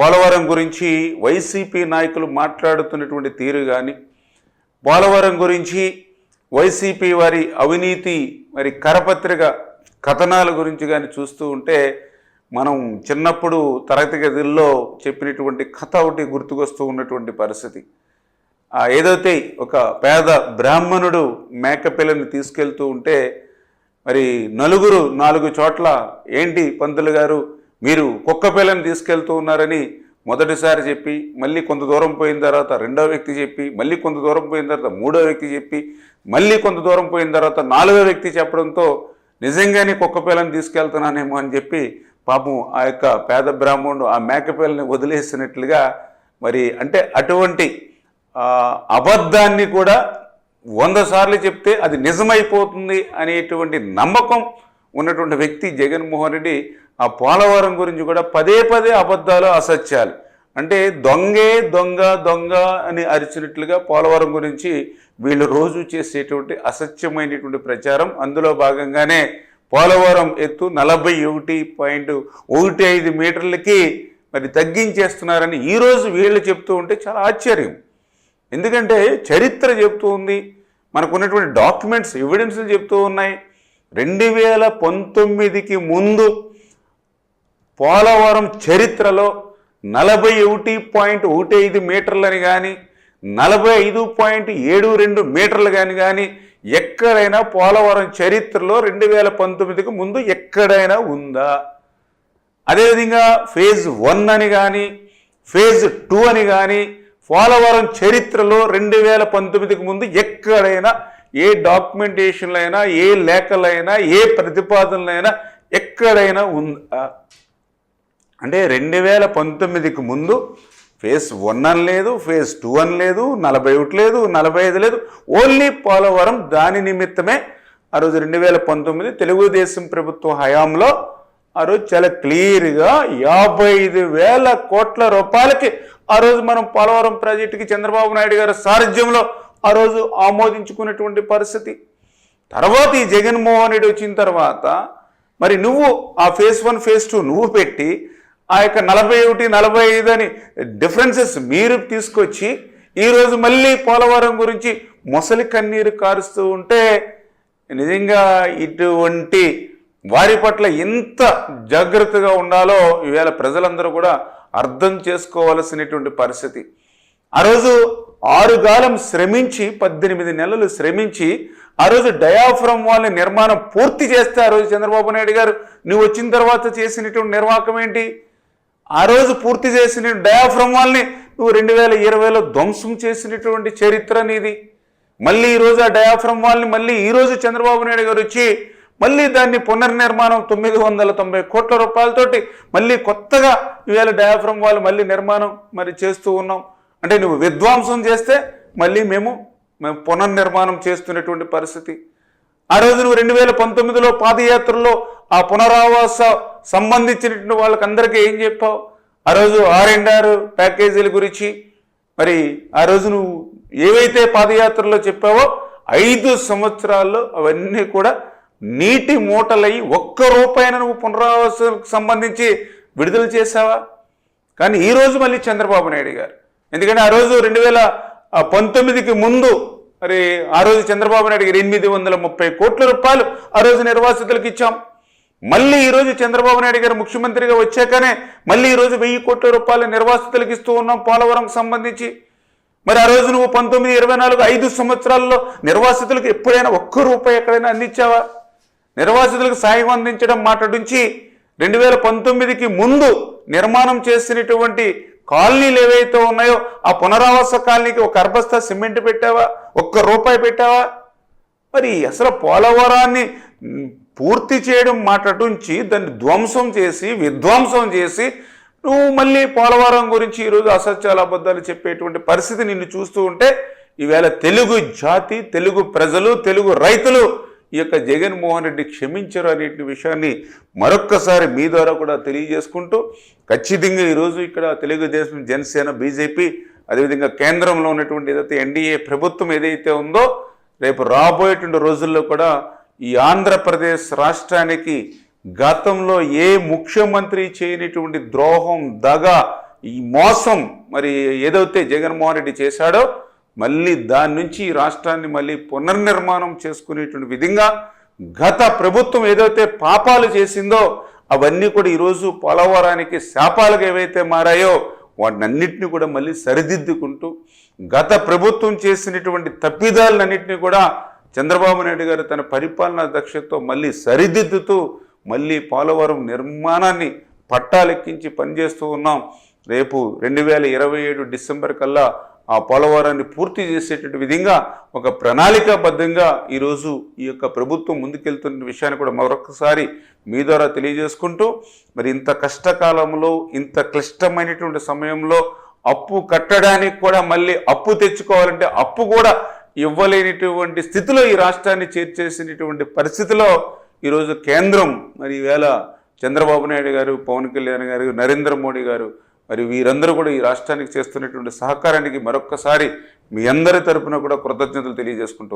పోలవరం గురించి వైసీపీ నాయకులు మాట్లాడుతున్నటువంటి తీరు కానీ పోలవరం గురించి వైసీపీ వారి అవినీతి మరి కరపత్రిక కథనాల గురించి కానీ చూస్తూ ఉంటే మనం చిన్నప్పుడు తరగతి గదుల్లో చెప్పినటువంటి కథ ఒకటి గుర్తుకొస్తూ ఉన్నటువంటి పరిస్థితి. ఆ ఏదైతే ఒక పేద బ్రాహ్మణుడు మేకపిల్లని తీసుకెళ్తూ ఉంటే మరి నలుగురు నాలుగు చోట్ల ఏంటి పంతులు గారు మీరు కుక్క పిల్లని తీసుకెళ్తూ ఉన్నారని మొదటిసారి చెప్పి మళ్ళీ కొంత దూరం పోయిన తర్వాత రెండో వ్యక్తి చెప్పి మళ్ళీ కొంత దూరం పోయిన తర్వాత మూడో వ్యక్తి చెప్పి మళ్ళీ కొంత దూరం పోయిన తర్వాత నాలుగో వ్యక్తి చెప్పడంతో నిజంగానే కుక్క పిల్లని తీసుకెళ్తున్నానేమో అని చెప్పి పాపం ఆ యొక్క పేద బ్రాహ్మణుడు ఆ మేకపిల్లని వదిలేసినట్లుగా మరి అంటే అటువంటి అబద్ధాన్ని కూడా వంద సార్లు చెప్తే అది నిజమైపోతుంది అనేటువంటి నమ్మకం ఉన్నటువంటి వ్యక్తి జగన్మోహన్ రెడ్డి ఆ పోలవరం గురించి కూడా పదే పదే అబద్ధాలు అసత్యాలు. అంటే దొంగే దొంగ దొంగ అని అరిచినట్లుగా పోలవరం గురించి వీళ్ళు రోజు చేసేటువంటి అసత్యమైనటువంటి ప్రచారం. అందులో భాగంగానే పోలవరం ఎత్తు నలభై ఒకటి పాయింట్ ఒకటి ఐదు మీటర్లకి మరి తగ్గించేస్తున్నారని ఈరోజు వీళ్ళు చెప్తూ ఉంటే చాలా ఆశ్చర్యం. ఎందుకంటే చరిత్ర చెప్తూ ఉంది. మనకున్నటువంటి డాక్యుమెంట్స్ ఎవిడెన్స్లు చెప్తూ ఉన్నాయి. రెండు వేల పంతొమ్మిదికి ముందు పోలవరం చరిత్రలో నలభై ఒకటి పాయింట్ ఒకటి ఐదు మీటర్లని కానీ నలభై ఐదు పాయింట్ ఏడు రెండు మీటర్లు కానీ కానీ ఎక్కడైనా పోలవరం చరిత్రలో రెండు వేల పంతొమ్మిదికి ముందు ఎక్కడైనా ఉందా? అదేవిధంగా ఫేజ్ వన్ అని కానీ ఫేజ్ టూ అని కానీ పోలవరం చరిత్రలో రెండు వేల పంతొమ్మిదికి ముందు ఎక్కడైనా ఏ డాక్యుమెంటేషన్లైనా ఏ లేఖలైనా ఏ ప్రతిపాదనలైనా ఎక్కడైనా ఉందా? అంటే రెండు వేల పంతొమ్మిదికి ముందు ఫేజ్ వన్ అని లేదు ఫేజ్ టూ అని లేదు నలభై ఒకటి లేదు నలభై ఐదు లేదు. ఓన్లీ పోలవరం దాని నిమిత్తమే ఆ రోజు రెండు వేల పంతొమ్మిది తెలుగుదేశం ప్రభుత్వ హయాంలో ఆ రోజు చాలా క్లియర్గా యాభై ఐదు వేల కోట్ల రూపాయలకి ఆ రోజు మనం పోలవరం ప్రాజెక్టుకి చంద్రబాబు నాయుడు గారి సారథ్యంలో ఆ రోజు ఆమోదించుకున్నటువంటి పరిస్థితి. తర్వాత ఈ జగన్మోహన్ రెడ్డి వచ్చిన తర్వాత మరి నువ్వు ఆ ఫేజ్ వన్ ఫేజ్ టూ నువ్వు పెట్టి ఆ యొక్క నలభై ఒకటి నలభై ఐదు అని డిఫరెన్సెస్ మీరు తీసుకొచ్చి ఈరోజు మళ్ళీ పోలవరం గురించి మొసలి కన్నీరు కారుస్తూ ఉంటే నిజంగా ఇటువంటి వారి పట్ల ఎంత జాగ్రత్తగా ఉండాలో ఈవేళ ప్రజలందరూ కూడా అర్థం చేసుకోవాల్సినటువంటి పరిస్థితి. ఆ రోజు ఆరుగాలం శ్రమించి పద్దెనిమిది నెలలు శ్రమించి ఆ రోజు డయాఫ్రమ్ వాళ్ళ నిర్మాణం పూర్తి చేస్తే ఆ రోజు చంద్రబాబు నాయుడు గారు నువ్వు వచ్చిన తర్వాత చేసినటువంటి నిర్వాహకం ఏంటి? ఆ రోజు పూర్తి చేసిన డయాఫ్రమ్ వాళ్ళని నువ్వు రెండు వేల ఇరవైలో ధ్వంసం చేసినటువంటి చరిత్ర నీది. మళ్ళీ ఈరోజు ఆ డయాఫ్రమ్ వాళ్ళని మళ్ళీ ఈరోజు చంద్రబాబు నాయుడు గారు వచ్చి మళ్ళీ దాన్ని పునర్నిర్మాణం తొమ్మిది వందల తొంభై కోట్ల రూపాయలతోటి మళ్ళీ కొత్తగా ఈవేళ డయాఫ్రమ్ వాళ్ళు మళ్ళీ నిర్మాణం మరి చేస్తూ ఉన్నాం. అంటే నువ్వు విధ్వంసం చేస్తే మళ్ళీ మేము మేము పునర్నిర్మాణం చేస్తున్నటువంటి పరిస్థితి. ఆ రోజు నువ్వు రెండు వేల పంతొమ్మిదిలో పాదయాత్రలో ఆ పునరావాస సంబంధించినటువంటి వాళ్ళకందరికీ ఏం చెప్పావు? ఆ రోజు ఆర్ అండ్ ఆర్ ప్యాకేజీల గురించి మరి ఆ రోజు నువ్వు ఏవైతే పాదయాత్రలో చెప్పావో ఐదు సంవత్సరాల్లో అవన్నీ కూడా నీటి మూటలయ్యి ఒక్క రూపాయిన నువ్వు పునరావాసానికి సంబంధించి విడుదల చేసావా కానీ ఈరోజు మళ్ళీ చంద్రబాబు నాయుడు గారు. ఎందుకంటే ఆ రోజు రెండు వేల పంతొమ్మిదికి ముందు మరి ఆ రోజు చంద్రబాబు నాయుడు గారు ఎనిమిది వందల ముప్పై కోట్ల రూపాయలు ఆ రోజు నిర్వాసితులకు ఇచ్చాం. మళ్ళీ ఈరోజు చంద్రబాబు నాయుడు గారు ముఖ్యమంత్రిగా వచ్చాకనే మళ్ళీ ఈరోజు వెయ్యి కోట్ల రూపాయలు నిర్వాసితులకు ఇస్తూ ఉన్నాం పోలవరంకి సంబంధించి. మరి ఆ రోజు నువ్వు పంతొమ్మిది ఇరవై నాలుగు ఐదు సంవత్సరాల్లో నిర్వాసితులకు ఎప్పుడైనా ఒక్క రూపాయి ఎక్కడైనా అందించావా? నిర్వాసితులకు సాయం అందించడం మాట్లాడించి రెండు వేల పంతొమ్మిదికి ముందు నిర్మాణం చేసినటువంటి కాలనీలు ఏవైతే ఉన్నాయో ఆ పునరావాస కాలనీకి ఒక అర్బస్తా సిమెంట్ పెట్టావా? ఒక్క రూపాయి పెట్టావా? మరి అసలు పోలవరాన్ని పూర్తి చేయడం మాటటుంచి దాన్ని ధ్వంసం చేసి విధ్వంసం చేసి నువ్వు మళ్ళీ పోలవరం గురించి ఈరోజు అసత్యాల అబద్ధాలు చెప్పేటువంటి పరిస్థితి నిన్ను చూస్తూ ఉంటే ఈవేళ తెలుగు జాతి తెలుగు ప్రజలు తెలుగు రైతులు ఈ యొక్క జగన్మోహన్ రెడ్డి క్షమించరు అనే విషయాన్ని మరొక్కసారి మీ ద్వారా కూడా తెలియజేసుకుంటూ ఖచ్చితంగా ఈరోజు ఇక్కడ తెలుగుదేశం జనసేన బీజేపీ అదేవిధంగా కేంద్రంలో ఉన్నటువంటి ఏదైతే ఎన్డీఏ ప్రభుత్వం ఏదైతే ఉందో రేపు రాబోయేటువంటి రోజుల్లో కూడా ఈ ఆంధ్రప్రదేశ్ రాష్ట్రానికి గతంలో ఏ ముఖ్యమంత్రి చేయనటువంటి ద్రోహం దగ ఈ మోసం మరి ఏదైతే జగన్మోహన్ రెడ్డి చేశాడో మళ్ళీ దాని నుంచి ఈ రాష్ట్రాన్ని మళ్ళీ పునర్నిర్మాణం చేసుకునేటువంటి విధంగా గత ప్రభుత్వం ఏదైతే పాపాలు చేసిందో అవన్నీ కూడా ఈరోజు పోలవరానికి శాపాలుగా ఏవైతే మారాయో వాటినన్నింటినీ కూడా మళ్ళీ సరిదిద్దుకుంటూ గత ప్రభుత్వం చేసినటువంటి తప్పిదాలన్నింటినీ కూడా చంద్రబాబు నాయుడు గారు తన పరిపాలనా దక్షతతో మళ్ళీ సరిదిద్దుతూ మళ్ళీ పోలవరం నిర్మాణాన్ని పట్టాలెక్కించి పనిచేస్తూ ఉన్నాం. రేపు రెండు వేల ఇరవై ఏడు డిసెంబర్ కల్లా ఆ పోలవరాన్ని పూర్తి చేసేటటువంటి విధంగా ఒక ప్రణాళికాబద్ధంగా ఈరోజు ఈ యొక్క ప్రభుత్వం ముందుకెళ్తున్న విషయాన్ని కూడా మరొకసారి మీ ద్వారా తెలియజేసుకుంటూ మరి ఇంత కష్టకాలంలో ఇంత క్లిష్టమైనటువంటి సమయంలో అప్పు కట్టడానికి కూడా మళ్ళీ అప్పు తెచ్చుకోవాలంటే అప్పు కూడా ఇవ్వలేనిటువంటి స్థితిలో ఈ రాష్ట్రాన్ని చేర్చేసినటువంటి పరిస్థితిలో ఈరోజు కేంద్రం మరి ఈవేళ చంద్రబాబు నాయుడు గారు పవన్ కళ్యాణ్ గారు నరేంద్ర మోడీ గారు మరి వీరందరూ కూడా ఈ రాష్ట్రానికి చేస్తున్నటువంటి సహకారానికి మరొక్కసారి మీ అందరి తరపున కూడా కృతజ్ఞతలు తెలియజేసుకుంటూ